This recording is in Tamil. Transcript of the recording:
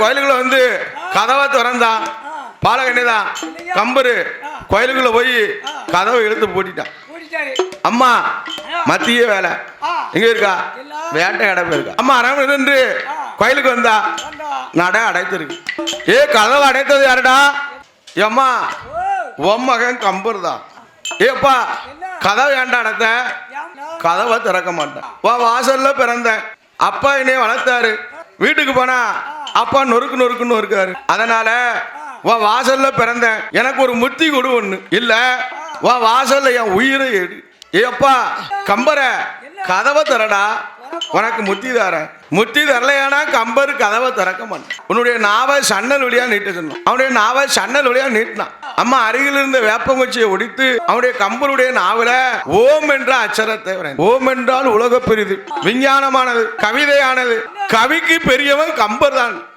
கோயிலுக்குள்ள வந்து கதவை திறந்தான் பாலகண்ணிதான் கம்பரு கோயிலுக்குள்ள போய் கதவை இழுத்து பூட்டிட்டான். அம்மா மத்திய வேலை. எங்க இருக்கா. வேட்டை கடை இருக்கா? அம்மா அறம் நின்று கோயிலுக்கு வந்தா நடை அடைத்திருக்கு. ஏ கதவை அடைத்தது யாருடா? ஏம்மா உன் மகன் கம்பர் தான். ஏப்பா கதவை ஏன்டா அடைத்த? கதவை திறக்க மாட்டேன். வா வாசல்ல பிறந்தேன். அப்பா என்னைய வளர்த்தாரு. வீட்டுக்கு போனா அப்பா நொறுக்கு நொறுக்குன்னு இருக்காரு அதனால வா வாசல்ல பிறந்தேன். எனக்கு ஒரு முத்தி கொடு ஒண்ணு. இல்ல. வா வாசல்ல என் உயிரை எடு. ஏப்பா கம்பர கதவை தரடா உனக்கு முத்தி தரேன். முத்தி தரலையானா? கம்பர் கதவை திறக்க மாட்டேன். உன்னுடைய நாவை சன்னல் வழியா நீட்ட சொன்னான். அவனுடைய நாவை சன்னல் வழியா நீட்டினான். அம்மா அருகில் இருந்த வேப்பங்குச்சியை ஒடித்து அவனுடைய கம்பருடைய நாவல ஓம் என்ற அச்சரத்தை ஓம் என்றால் உலக பெரிது விஞ்ஞானமானது கவிதையானது. கவிக்கு பெரியவன் கம்பர் தான்.